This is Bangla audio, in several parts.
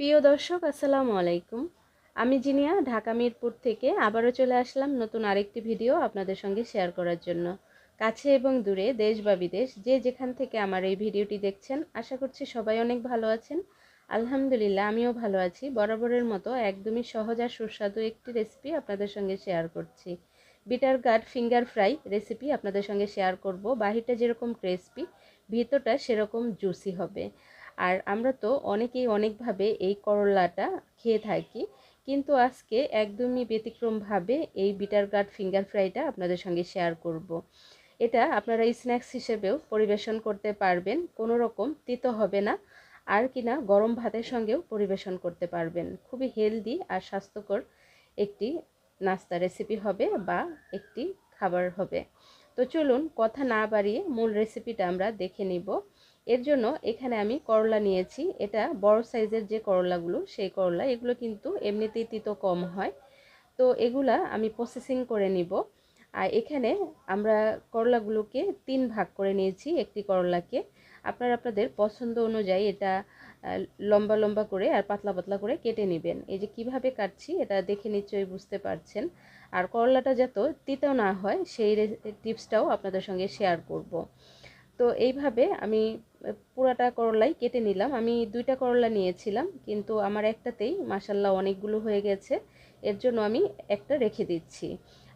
প্রিয় দর্শক, আসসালামু আলাইকুম। আমি জিনিয়া, ঢাকা মিরপুর থেকে আবারও চলে আসলাম নতুন আরেকটি ভিডিও আপনাদের সঙ্গে শেয়ার করার জন্য। কাছে এবং দূরে, দেশ বা বিদেশ, যে যেখান থেকে আমার এই ভিডিওটি দেখছেন, আশা করছি সবাই অনেক ভালো আছেন। আলহামদুলিল্লাহ, আমিও ভালো আছি। বরাবরের মতো একদমই সহজ আর সুস্বাদু একটি রেসিপি আপনাদের সঙ্গে শেয়ার করছি। Bitter gourd finger fry recipe আপনাদের সঙ্গে শেয়ার করব। বাহিরটা যেরকম ক্রিসপি ভিতরটা সেরকম জুসি হবে। আর আমরা তো অনেকেই অনেকভাবে এই করলাটা খেয়ে থাকি, কিন্তু আজকে একদমই ব্যতিক্রমভাবে এই বিটার গার্ড ফিঙ্গার ফ্রাইটা আপনাদের সঙ্গে শেয়ার করব। এটা আপনারা স্ন্যাক্স হিসেবেও পরিবেশন করতে পারবেন, কোনো রকম তিতো হবে না, আর কিনা গরম ভাতের সঙ্গেও পরিবেশন করতে পারবেন। খুবই হেলদি আর স্বাস্থ্যকর একটি নাস্তা রেসিপি হবে বা একটি খাবার হবে। তো চলুন কথা না বাড়িয়ে মূল রেসিপিটা আমরা দেখে নিব। এর জন্য এখানে আমি করলা নিয়েছি। এটা বড় সাইজের যে করলাগুলো, সেই করলা, এগুলো কিন্তু এমনিতেই তিতো কম হয়। তো এগুলা আমি প্রসেসিং করে নিব। আর এখানে আমরা করলাগুলোকে তিন ভাগ করে নিয়েছি একটি করলাকে। আপনারা আপনাদের পছন্দ অনুযায়ী এটা লম্বা লম্বা করে আর পাতলা পাতলা করে কেটে নেবেন। এই যে কীভাবে কাটছি এটা দেখে নিশ্চয়ই বুঝতে পারছেন। আর করলাটা যাতে তিতো না হয়, সেই টিপসটাও আপনাদের সঙ্গে শেয়ার করব। তো এইভাবে আমি পুরাটা করলাই কেটে নিলাম। আমি দুইটা করলা নিয়েছিলাম, কিন্তু আমার একটাতেই মাসাল্লাহ অনেকগুলো হয়ে গেছে। এর জন্য আমি একটা রেখে দিচ্ছি।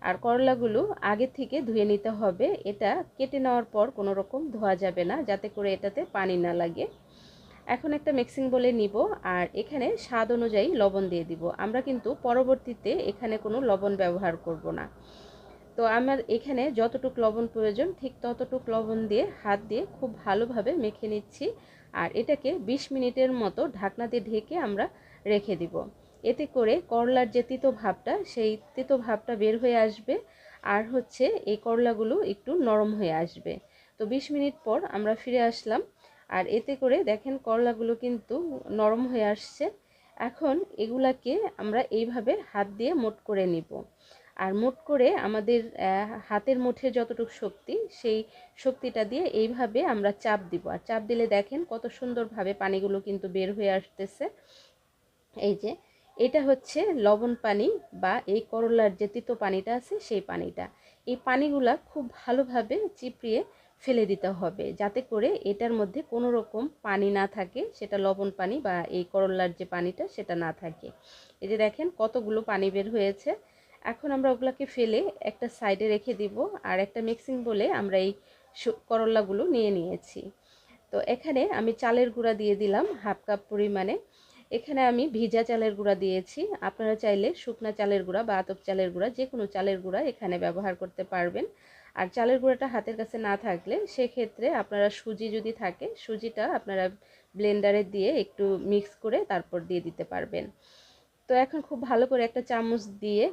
আর করলাগুলো আগে থেকে ধুয়ে নিতে হবে। এটা কেটে নেওয়ার পর কোনো রকম ধোয়া যাবে না, যাতে করে এটাতে পানি না লাগে। এখন একটা মিক্সিং বলে নিব, আর এখানে স্বাদ অনুযায়ী লবণ দিয়ে দিব। আমরা কিন্তু পরবর্তীতে এখানে কোনো লবণ ব্যবহার করব না। তো আমার এখানে যতটুক লবণ প্রয়োজন, ঠিক ততটুক লবণ দিয়ে হাত দিয়ে খুব ভালোভাবে মেখে নিচ্ছি। আর এটাকে ২০ মিনিটের মতো ঢাকনা দিয়ে ঢেকে আমরা রেখে দিব। এতে করে করলার যে তিতো ভাবটা, সেই তিতো ভাবটা বের হয়ে আসবে। আর হচ্ছে এই করলাগুলো একটু নরম হয়ে আসবে। তো ২০ মিনিট পর আমরা ফিরে আসলাম। আর এতে করে দেখেন করলাগুলো কিন্তু নরম হয়ে আসছে। এখন এগুলাকে আমরা এইভাবে হাত দিয়ে মোট করে নিব। আর মোট করে আমাদের হাতের মুঠে যতটুকু শক্তি, সেই শক্তিটা দিয়ে এইভাবে আমরা চাপ দিব। আর চাপ দিলে দেখেন কত সুন্দরভাবে পানিগুলো কিন্তু বের হয়ে আসতেছে। এই যে, এটা হচ্ছে লবণ পানি বা এই করলার যে তিতো পানিটা আছে, সেই পানিটা। এই পানিগুলা খুব ভালোভাবে চিপড়িয়ে ফেলে দিতে হবে, যাতে করে এটার মধ্যে কোনো রকম পানি না থাকে, সেটা লবণ পানি বা এই করলার যে পানিটা, সেটা না থাকে। এই যে দেখেন কতগুলো পানি বের হয়েছে। এখন আমরা ওগুলোকে ফেলে একটা সাইডে রেখে দিব আর একটা মিক্সিং বলে আমরা এই করলাগুলো নিয়ে নিয়েছি। তো এখানে আমি চালের গুঁড়া দিয়ে দিলাম হাফ কাপ পরিমাণে। এখানে আমি ভিজা চালের গুঁড়া দিয়েছি। আপনারা চাইলে শুকনা চালের গুঁড়া বা আতপ চালের গুঁড়া যে কোনো চালের গুঁড়া এখানে ব্যবহার করতে পারবেন। আর চালের গুঁড়াটা হাতের কাছে না থাকলে সেক্ষেত্রে আপনারা সুজি যদি থাকে, সুজিটা আপনারা ব্লেন্ডারে দিয়ে একটু মিক্স করে তারপর দিয়ে দিতে পারবেন। তো এখন খুব ভালো করে একটা চামচ দিয়ে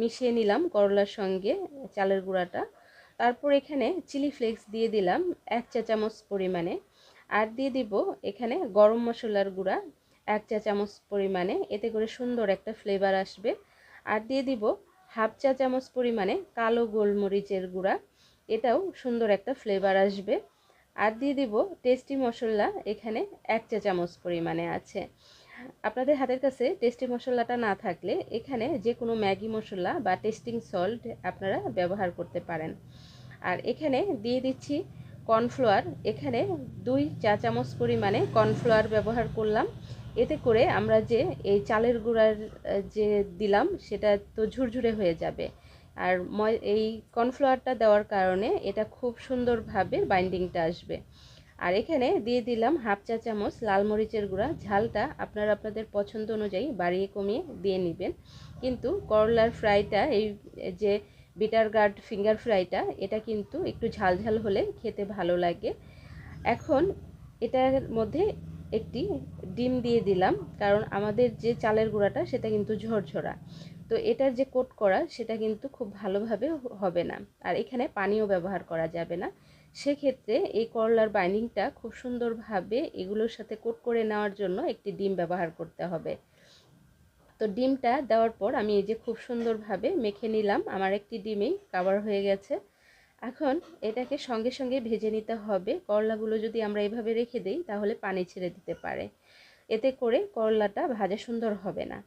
মিশিয়ে নিলাম করলার সঙ্গে চালের গুঁড়াটা। তারপর এখানে চিলি ফ্লেক্স দিয়ে দিলাম এক চা চামচ পরিমাণে। আর দিয়ে দিব এখানে গরম মশলার গুঁড়া এক চা চামচ পরিমাণে, এতে করে সুন্দর একটা ফ্লেভার আসবে। আর দিয়ে দিব হাফ চা চামচ পরিমাণে কালো গোলমরিচের গুঁড়া, এটাও সুন্দর একটা ফ্লেভার আসবে। আর দিয়ে দিব টেস্টি মশলা, এখানে এক চা চামচ পরিমাণে আছে। আপনাদের হাতের কাছে টেস্টি মশলাটা না থাকলে এখানে যে কোনো ম্যাগি মশলা বা টেস্টিং সল্ট আপনারা ব্যবহার করতে পারেন। আর এখানে দিয়ে দিচ্ছি কর্নফ্লাওয়ার এখানে দুই চা চামচ পরিমাণে কর্নফ্লাওয়ার ব্যবহার করলাম। এতে করে আমরা যে এই চালের গুঁড়ার যে দিলাম সেটা তো ঝুরঝুরে হয়ে যাবে। আর এই কর্নফ্লাওয়ারটা দেওয়ার কারণে এটা খুব সুন্দরভাবে বাইন্ডিংটা আসবে। আর এখানে দিয়ে দিলাম হাফ চা চামচ লাল মরিচের গুঁড়া। ঝালটা আপনারা আপনাদের পছন্দ অনুযায়ী বাড়িয়ে কমিয়ে দিয়ে নেবেন। কিন্তু করলার ফ্রাইটা, এই যে বিটার গার্ড ফিঙ্গার ফ্রাইটা এটা কিন্তু একটু ঝাল ঝাল হলে খেতে ভালো লাগে। এখন এটার মধ্যে একটি ডিম দিয়ে দিলাম, কারণ আমাদের যে চালের গুঁড়াটা সেটা কিন্তু ঝরঝরা। তো এটার যে কোট করা সেটা কিন্তু খুব ভালোভাবে হবে না। আর এখানে পানিও ব্যবহার করা যাবে না। সেক্ষেত্রে এই করলার বাইন্ডিংটা খুব সুন্দরভাবে এগুলোর সাথে কোট করে নেওয়ার জন্য একটি ডিম ব্যবহার করতে হবে। তো ডিমটা দেওয়ার পর আমি এই যে খুব সুন্দরভাবে মেখে নিলাম, আমার একটি ডিমেই কাভার হয়ে গেছে। এখন এটাকে সঙ্গে সঙ্গে ভেজে নিতে হবে। করলাগুলো যদি আমরা এভাবে রেখে দিই, তাহলে পানি ছেড়ে দিতে পারে। এতে করে করলাটা ভাজা সুন্দর হবে না।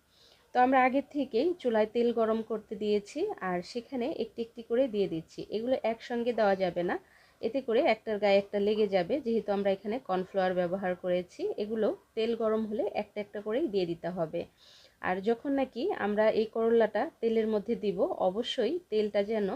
তো আমরা আগের থেকেই চুলায় তেল গরম করতে দিয়েছি, আর সেখানে একটি একটি করে দিয়ে দিচ্ছি। এগুলো একসঙ্গে দেওয়া যাবে না। এতে করে একটার গায়ে একটা লেগে যাবে। যেহেতু আমরা এখানে কর্নফ্লাওয়ার ব্যবহার করেছি, এগুলো তেল গরম হলে একটা একটা করেই দিয়ে দিতে হবে। আর যখন নাকি আমরা এই করলাটা তেলের মধ্যে দিব, অবশ্যই তেলটা যেন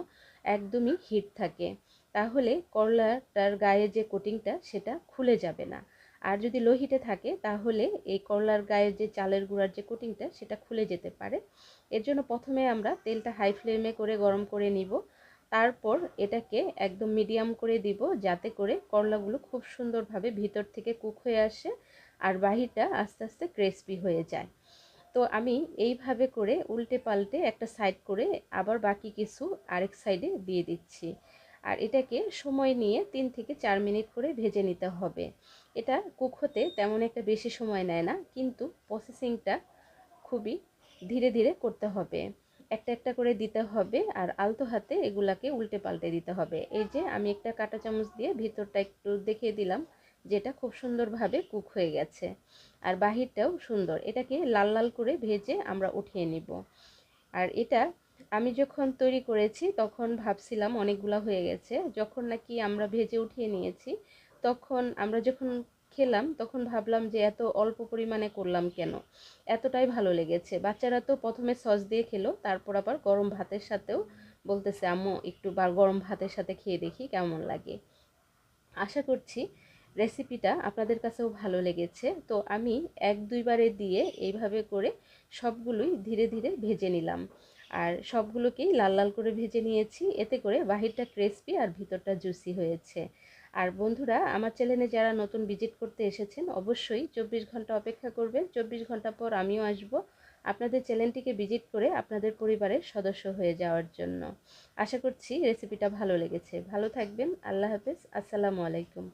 একদমই হিট থাকে। তাহলে করলাটার গায়ে যে কোটিংটা, সেটা খুলে যাবে না। আর যদি লো হিটে থাকে, তাহলে এই করলার গায়ের যে চালের গুঁড়ার যে কোটিংটা, সেটা খুলে যেতে পারে। এর জন্য প্রথমে আমরা তেলটা হাই ফ্লেমে করে গরম করে নিব। তারপর এটাকে একদম মিডিয়াম করে দিব, যাতে করে করলাগুলো খুব সুন্দরভাবে ভিতর থেকে কুক হয়ে আসে আর বাহিরটা আস্তে আস্তে ক্রেসপি হয়ে যায়। তো আমি এইভাবে করে উল্টে পাল্টে একটা সাইড করে আবার বাকি কিছু আরেক সাইডে দিয়ে দিচ্ছি। আর এটাকে সময় নিয়ে তিন থেকে চার মিনিট করে ভেজে নিতে হবে। এটা কুক হতে তেমন একটা বেশি সময় নেয় না, কিন্তু প্রসেসিংটা খুবই ধীরে ধীরে করতে হবে। একটা একটা করে দিতে হবে আর আলতো হাতে এগুলাকে উল্টে পাল্টে দিতে হবে। এই যে আমি একটা কাঁটা চামচ দিয়ে ভিতরটা একটু দেখিয়ে দিলাম, যেটা খুব সুন্দরভাবে কুক হয়ে গেছে। আর বাহিরটাও সুন্দর। এটাকে লাল লাল করে ভেজে আমরা উঠিয়ে নিব। আর এটা আমি যখন তৈরি করেছি, তখন ভাবছিলাম অনেকগুলো হয়ে গেছে। যখন নাকি আমরা ভেজে উঠিয়ে নিয়েছি, তখন আমরা যখন খেলাম, তখন ভাবলাম যে এত অল্প পরিমাণে করলাম কেন? এতটাই ভালো লেগেছে। বাচ্চারা তো প্রথমে সস দিয়ে খেলো, তারপর আবার গরম ভাতের সাথেও বলতেছে, আম্মু, একটু বার গরম ভাতের সাথে খেয়ে দেখি কেমন লাগে। আশা করছি রেসিপিটা আপনাদের কাছেও ভালো লেগেছে। তো আমি এক দুইবারে দিয়ে এইভাবে করে সবগুলোই ধীরে ধীরে ভেজে নিলাম। আর সবগুলোকেই লাল লাল করে ভেজে নিয়েছি, এতে করে বাহিরটা ক্রিসপি আর ভিতরটা জুসি হয়েছে। আর বন্ধুরা, আমার চ্যানেলে যারা নতুন ভিজিট করতে এসেছেন, অবশ্যই চব্বিশ ঘণ্টা অপেক্ষা করবেন। চব্বিশ ঘণ্টা পর আমিও আসব আপনাদের চ্যানেলটিকে ভিজিট করে আপনাদের পরিবারের সদস্য হয়ে যাওয়ার জন্য। আশা করছি রেসিপিটা ভালো লেগেছে। ভালো থাকবেন। আল্লাহ হাফেজ। আসসালামু আলাইকুম।